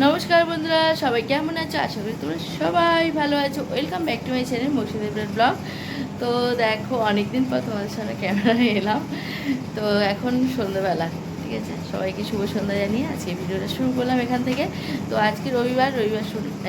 নমস্কার বন্ধুরা, সবাই কেমন আছো? আশা করি তোমরা সবাই ভালো আছো। Welcome back to my channel মৌসুদেবের blog তো দেখো, অনেকদিন পর তোমাদের সামনে ক্যামেরা এলাম। তো এখন সন্ধ্যাবেলা, ঠিক আছে? সবাইকে শুভ সন্ধ্যা জানিয়ে আজকে ভিডিওটা শুরু করলাম এখান থেকে। তো আজকে রবিবার রবিবার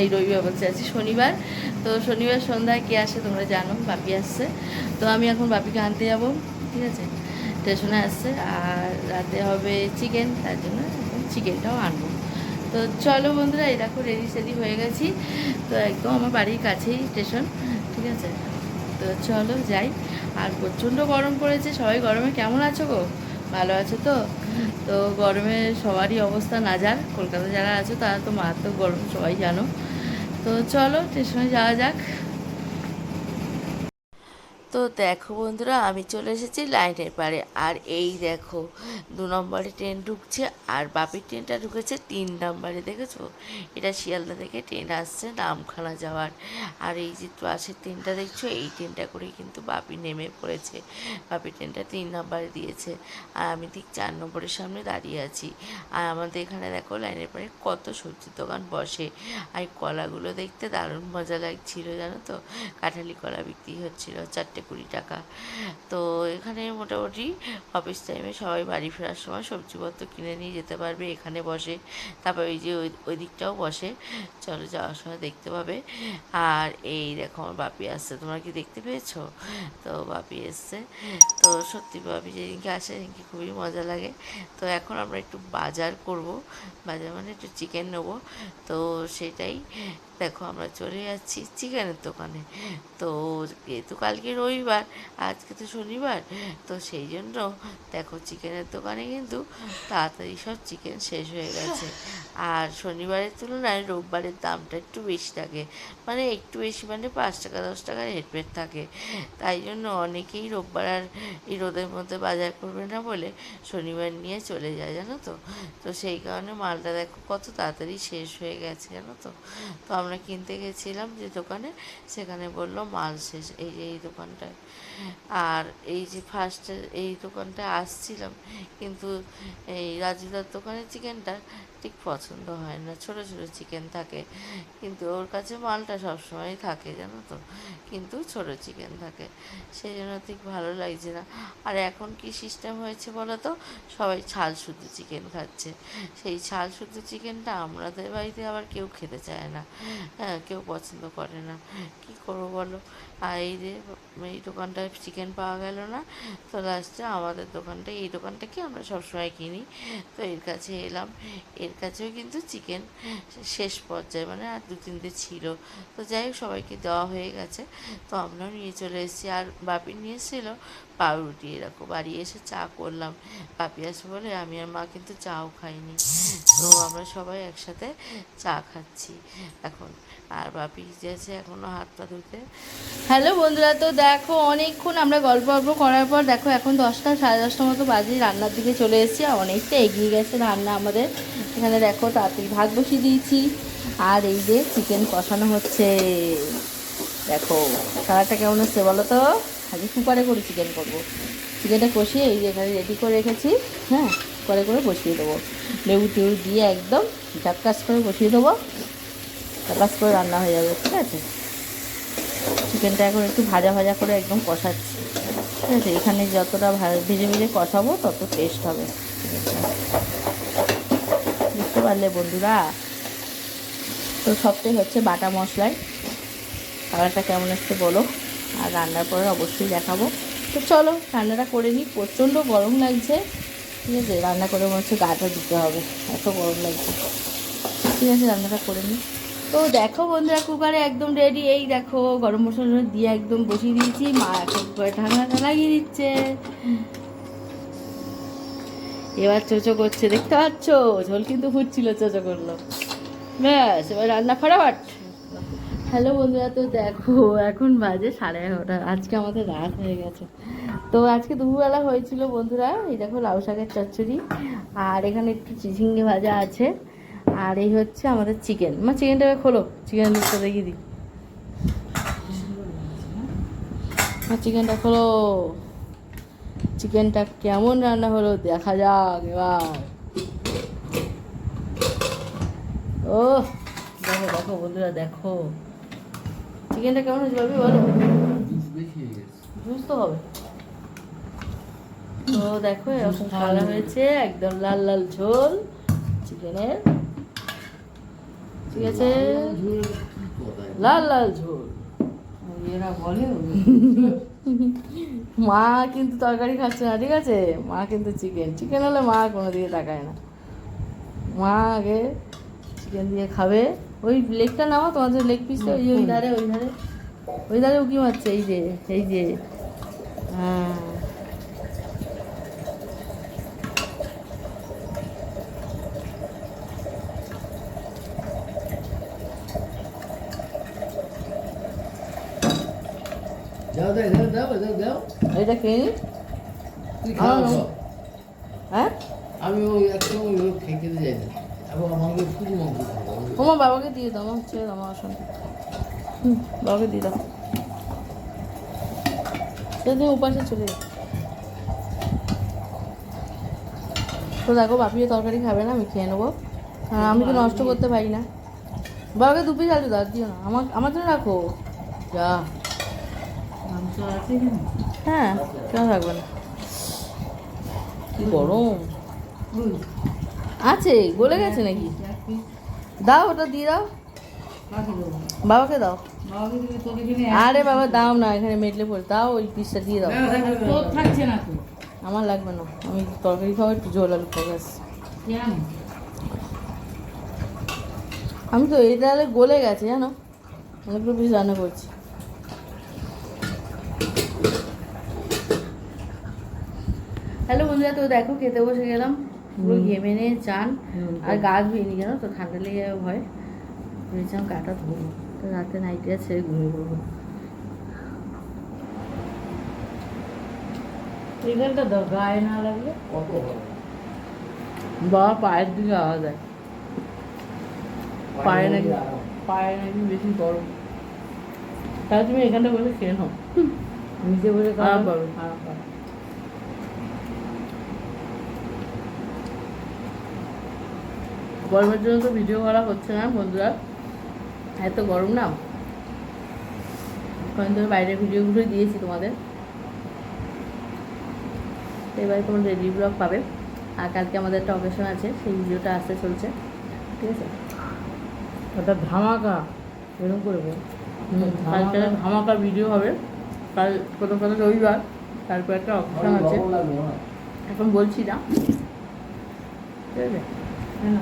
এই রবিবার বলতে আছি শনিবার। তো শনিবার সন্ধ্যায় কে আসে তোমরা জানো, বাপি আসছে। তো আমি এখন বাপিকে আনতে যাব, ঠিক আছে? স্টেশনে আসছে, আর রাতে হবে চিকেন তার জন্য চিকেনটাও আনব। তো চলো বন্ধুরা, এই দেখো রেডি সেডি হয়ে গেছি। তো একদম আমার বাড়ির কাছেই স্টেশন, ঠিক আছে? তো চলো যাই। আর প্রচণ্ড গরম পড়েছে, সবাই গরমে কেমন আছো গো? ভালো আছো তো? তো গরমে সবারই অবস্থা না যার কলকাতা যারা আছো তারা তো মারাত্মক গরম, সবাই জানো। তো চলো স্টেশনে যাওয়া যাক। তো দেখো বন্ধুরা, আমি চলে এসেছি লাইনের পারে আর এই দেখো, দু নম্বরে ট্রেন ঢুকছে, আর বাপির ট্রেনটা ঢুকেছে তিন নম্বরে, দেখেছ? এটা শিয়ালদা থেকে ট্রেন আসছে নামখানা যাওয়ার। আর এই যে বাসের ট্রেনটা দেখছ, এই ট্রেনটা করেই কিন্তু বাপি নেমে পড়েছে। বাপির ট্রেনটা তিন নম্বরে দিয়েছে। আর আমি ঠিক চার নম্বরের সামনে দাঁড়িয়ে আছি। আর আমাদের এখানে দেখো, লাইনের পারে কত সবজির দোকান বসে। আর কলাগুলো দেখতে দারুণ মজা লাগছিল, জানো তো? কাঁঠালি কলা বিক্রি হচ্ছিল, চারটে কুড়ি টাকা। তো এখানে মোটামুটি অফিস টাইমে সবাই বাড়ি ফেরার সময় সবজিপত্র কিনে নিয়ে যেতে পারবে, এখানে বসে। তারপর ওই যে ওই দিকটাও বসে। চলো যাওয়ার সময় দেখতে পাবে। আর এই দেখো আমার বাপি আসছে। তোমরা কি দেখতে পেয়েছ? তো বাপি এসছে। তো সত্যি বাপি যেদিনকে আসে সেদিনকে খুবই মজা লাগে। তো এখন আমরা একটু বাজার করব। বাজার মানে একটু চিকেন নেব। তো সেটাই দেখো আমরা চলে যাচ্ছি চিকেনের দোকানে। তো যেহেতু কালকে রবিবার, আজকে তো শনিবার, তো সেই জন্য দেখো চিকেনের দোকানে কিন্তু তাড়াতাড়ি সব চিকেন শেষ হয়ে গেছে। আর শনিবারের তুলনায় রোববারের দামটা একটু বেশি থাকে। মানে একটু বেশি মানে পাঁচ টাকা, দশ টাকার হেডফেট থাকে। তাই জন্য অনেকেই রোববার আর এই রোদের মধ্যে বাজার করবে না বলে শনিবার নিয়ে চলে যায়, জানো তো? তো সেই কারণে মালটা দেখো কত তাড়াতাড়ি শেষ হয়ে গেছে, জানো তো? তো আমরা কিনতে গেছিলাম যে দোকানে, সেখানে বলল মাল শেষ, এই যে এই দোকানটায়। আর এই যে ফার্স্টে এই দোকানটায় আসছিলাম, কিন্তু এই রাজুদার দোকানের চিকেনটা ঠিক পছন্দ হয় না, ছোট ছোট চিকেন থাকে। কিন্তু ওর কাছে মালটা সবসময় থাকে, জানো তো? কিন্তু ছোট চিকেন থাকে সেই জন্য ঠিক ভালো লাগছে না। আর এখন কি সিস্টেম হয়েছে বলো তো? সবাই ছাল শুদ্ধ চিকেন খাচ্ছে। সেই ছাল শুদ্ধ চিকেনটা আমাদের বাড়িতে আবার কেউ খেতে চায় না। কেউ পছন্দ করে না। কি করব বলো? আর এই যে, এই দোকানটায় চিকেন পাওয়া গেল না, তো লাস্টে আমাদের দোকানটা এই দোকানটাকে আমরা সবসময় কিনি? তো এর কাছে এলাম। এর কাছেও কিন্তু চিকেন শেষ পর্যায়ে মানে আর দু তিনটে ছিল। তো যাই হোক, সবাইকে দেওয়া হয়ে গেছে। তো আমরাও নিয়ে চলে এসেছি। আর বাপি নিয়ে এসেছিল পাউরুটি এরকম। বাড়ি এসে চা করলাম। বাপি আসে বলে, আমি আর মা কিন্তু চাও খাইনি। তো আমরা সবাই একসাথে চা খাচ্ছি এখন। আর বাপি যেছে এখনও হাত পা ধুতে। হ্যালো বন্ধুরা, তো দেখো অনেকক্ষণ আমরা গল্প গল্প করার পর দেখো এখন দশটা, সাড়ে দশটার মতো বাজে, রান্নার দিকে চলে এসেছি আর অনেকটা এগিয়ে গেছে রান্না আমাদের। এখানে দেখো তাড়াতাড়ি ভাত বসিয়ে দিয়েছি। আর এই যে চিকেন কষানো হচ্ছে। দেখো কালারটা কেমন হচ্ছে বলো তো? আগে কুকারে করে চিকেন করব। চিকেনটা কষিয়ে এই যে এখানে রেডি করে রেখেছি হ্যাঁ করে করে বসিয়ে দেবো। লেবু টেবু দিয়ে একদম ঝাপকাস করে বসিয়ে দেবো। ঝাপকাস করে রান্না হয়ে যাবে, ঠিক আছে? চিকেনটা এখন একটু ভাজা ভাজা করে একদম কষাচ্ছি, ঠিক আছে? এখানে যতটা ভেজে ভেজে কষাবো, তত টেস্ট হবে। বুঝতে পারলে বন্ধুরা? তো সবটাই হচ্ছে বাটা মশলায়। কালারটা কেমন আসছে বলো? আর রান্নার পরে অবশ্যই দেখাবো। তো চলো, রান্নাটা করে নিই। প্রচণ্ড গরম লাগছে। ঠিক আছে, রান্না করে মনে হচ্ছে গাটা দিতে হবে। এত গরম লাগছে। ঠিক আছে, রান্নাটা করে নিই। তো দেখো বন্ধুরা, কুকারে একদম রেডি এই দেখো, গরম মশলা দিয়ে একদম বসিয়ে দিয়েছি। মা এখন করে ঠান্ডাটা লাগিয়ে দিচ্ছে। এবার চোচো করছে। দেখতে পাচ্ছ? ঝোল কিন্তু ফুটছিল, চোচো করল। ব্যাস, এবার রান্না ফটাফট। হ্যালো বন্ধুরা, তো দেখো, এখন বাজে সাড়ে এগারোটা। আজকে আমাদের রাত হয়ে গেছে। তো আজকে দুপুরবেলা হয়েছিল বন্ধুরা, এই দেখো লাউ শাকের চচ্চড়ি, আর এখানে একটু চিচিঙ্গি ভাজা আছে। আর এই হচ্ছে আমাদের চিকেন। মা, চিকেনটা খোলো চিকেন লুকটা দেখিয়ে দিই। মা, চিকেনটা খোলো। চিকেনটা কেমন রান্না হলো, দেখা যাক এবার। ও দেখো দেখো বন্ধুরা, দেখো। চিকেনটা কেমন হয়েছে ভাবি বলো? জুস তো হবে। তো দেখো এরকম কালার হয়েছে একদম লাল লাল ঝোল চিকেনের। ঠিক আছে? লাল লাল ঝোল। এরা বলে মা কিন্তু তরকারি খাচ্ছে না ঠিক আছে? মা কিন্তু চিকেন। চিকেন হলে মা কোনো দিকে তাকায় না। মা আগে চিকেন দিয়ে খাবে। ওই লেগটা নাও তোমাদের লেগ পিসটা ওই ওই ধারে ওই ধারে। ওই ধারে উকি মারছে এই যে এই যে। হ্যাঁ। এটা খাও আনো। হ্যাঁ? আমি ওই একটা খেয়ে খেতে যাই না। তোমার বাবাকে দিয়ে দাও আমার ছেড়ে দাও আমার আসন। হুম বাবাকে দিয়ে দাও। সেদিন উপাসে চলে যাও। তো দেখো বাপিও তরকারি খাবে না আমি খেয়ে নেব। আর আমি তো নষ্ট করতে পারি না। বাবাকে দু পিস আলু দাও দিও না। আমার আমার জন্য রাখো। যা। হ্যাঁ কেন থাকবে না? কি গরম। ওই আছে, গলে গেছে নাকি? দাও ওটা দিয়ে দাও। বাবাকে দাও। আরে বাবা, দাও না, এখানে মেটলে পড়ে। দাও ওই পিসটা দিয়ে দাও। থাকছে না আমার লাগবে না। আমি তরকারি খাব, একটু জল আলু খাব। আমি তো এই তাহলে গলে গেছে, জানো? অনেকগুলো পিস রান্না করছি। হ্যালো বন্ধুরা, তো দেখো, খেতে বসে গেলাম। পুরো ঘেমে নিয়ে চান আর গা ধুইনি জানো তো ঠান্ডা লেগে যাবে ভয়। ভেবেছিলাম গাটা ধুবো। তো রাতে নাইটে ছেড়ে ঘুমিয়ে পড়ব। এখানটা দাও গায়ে না লাগলে? কত বাবা পায়ের দিকে আওয়াজ হয় পায়ে নাকি পায়ে নাকি বেশি গরম। তাহলে তুমি এখানটা বসে খেয়ে নাও। নিচে বসে খাওয়া পাবে। আরাম পাবে। গরমের জন্য তো ভিডিও করা হচ্ছে না বন্ধুরা। এত গরম না? কয়েকদিন ধরে বাইরের ভিডিওগুলো দিয়েছি তোমাদের। তো এবারে তোমার রেডি ব্লগ পাবে। আর কালকে আমাদের একটা অকেশন আছে সেই ভিডিওটা আসতে চলছে। ঠিক আছে? ওটা ধামাকা এরকম করে বল। কালকে ধামাকা। ভিডিও হবে। কাল প্রথম কথা রবিবার তারপর একটা অকেশন আছে। এখন বলছি না। ঠিক আছে? হ্যাঁ,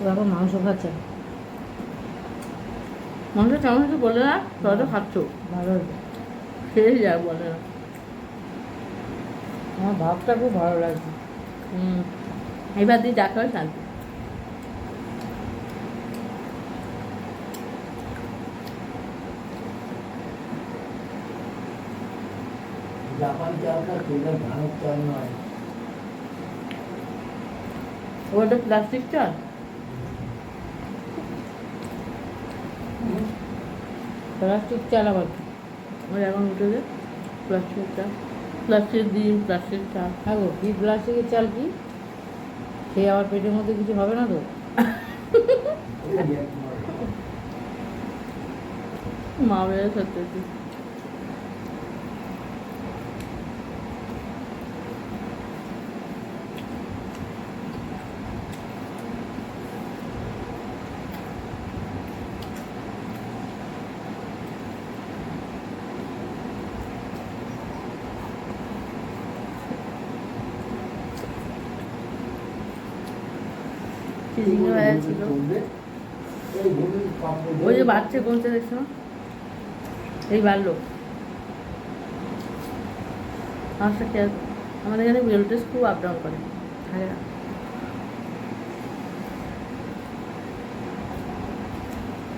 ও এখন মাংস খাচ্ছে। মানুষের কেমন কিছু বলে না তোরা তো খাচ্ছ। ভালো খেয়ে যায় বলে না। আমার ভাবটা খুব ভালো লাগছে। হুম এবার দিয়ে যা খাবে জাপান চালটা সেটা ভারত চাল নয়। ওটা প্লাস্টিক চাল? প্লাস্টিক চাল আবার ওই এখন উঠে প্লাস্টিক চাল। প্লাস্টিক ডিম প্লাস্টিক চাল। হ্যাঁ গো কি প্লাস্টিকের চাল কি? খেয়ে আবার পেটের মধ্যে কিছু হবে না তো? মা বেড়ে সত্যি। ছিল। ওই যে বাচ্চা কমছে দেখছ? এই বাড়লো। আমাদের এখানে ভোল্টেজ খুব আপ ডাউন করে। না।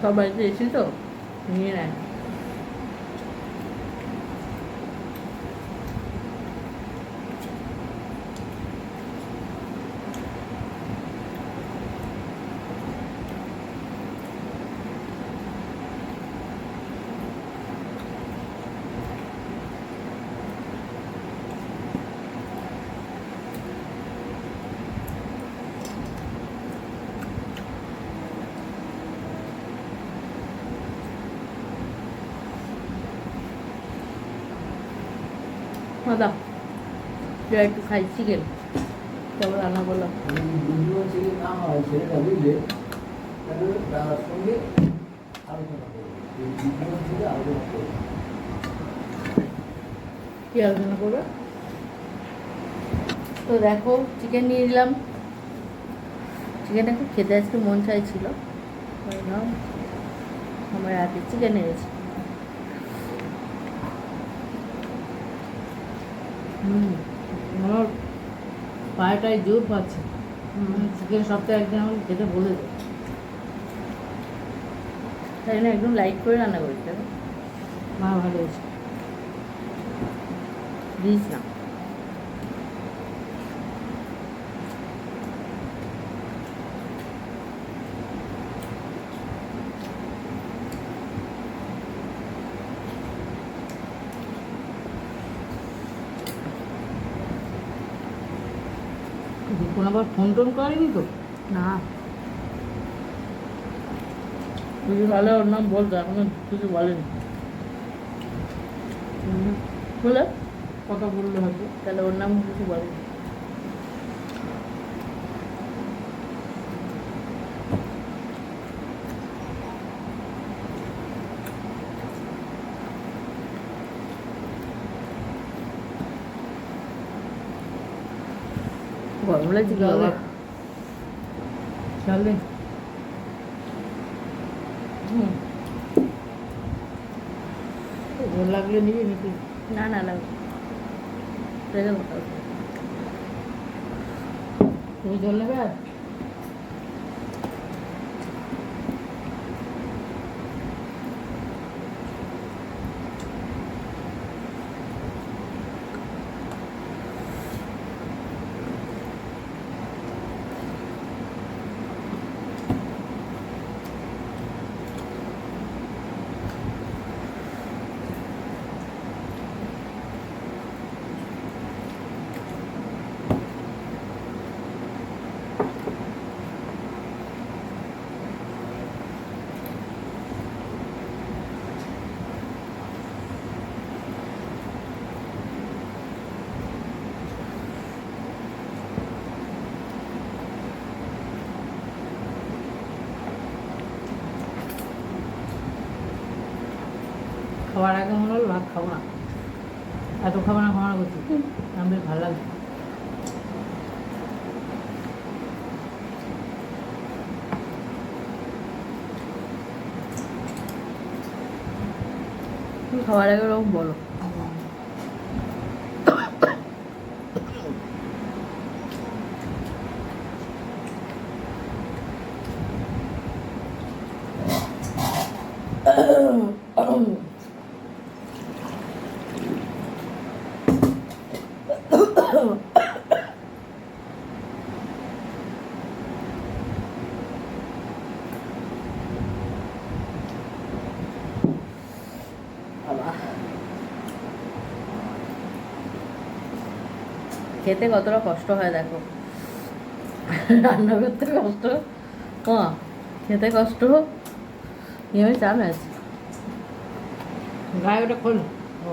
সব বাড়িতে এসি তো, নিয়ে নেয়। দাও তুই একটু খাই চিকেন তারপর রান্না করলাম। কী আলোচনা করবে? তো দেখো চিকেন নিয়ে নিলাম। চিকেনটা খুব খেতে আজকে মন চাইছিল। আমার রাতে চিকেন এনেছি। হুম আমার পায়েটায় জোর পাচ্ছে। চিকেন সপ্তাহে একদিন আমার খেতে বলে দেয় তাই জন্য একদম লাইট করে রান্না করি দেখো মা ভালো হয়েছে দিস না। কোনো আবার ফোন টোন করেনি তো? না। কিছু ভালো ওর নাম বলতো এখনও কিছু বলেনি। বলে? কথা বললে হয়তো। তাহলে ওর নাম কিছু বলেনি। গরম লাগছে কি বাবা চলে হুম লাগলে নিবি নাকি না না লাগবে তুমি জল নেবে আর খাওয়ার আগে মনে হলো ভাত খাব না। এত খাব না না করছি আমার বেশ ভালো লাগছে খাওয়ার আগে ওরকম বলো। খেতে কতটা কষ্ট হয় দেখো। রান্না করতে কষ্ট? মা খেতে কষ্ট? চাপ আছে গায়ে ওটা খোল। ও।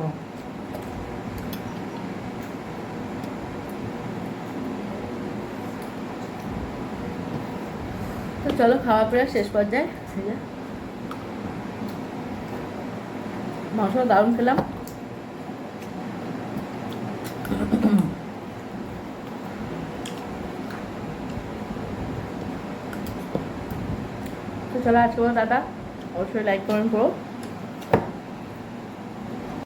তো চলো খাওয়া প্রায় শেষ পর্যায়ে। মাংস দারুণ খেলাম। চলো আসব দাদা। অবশ্যই লাইক কমেন্ট করো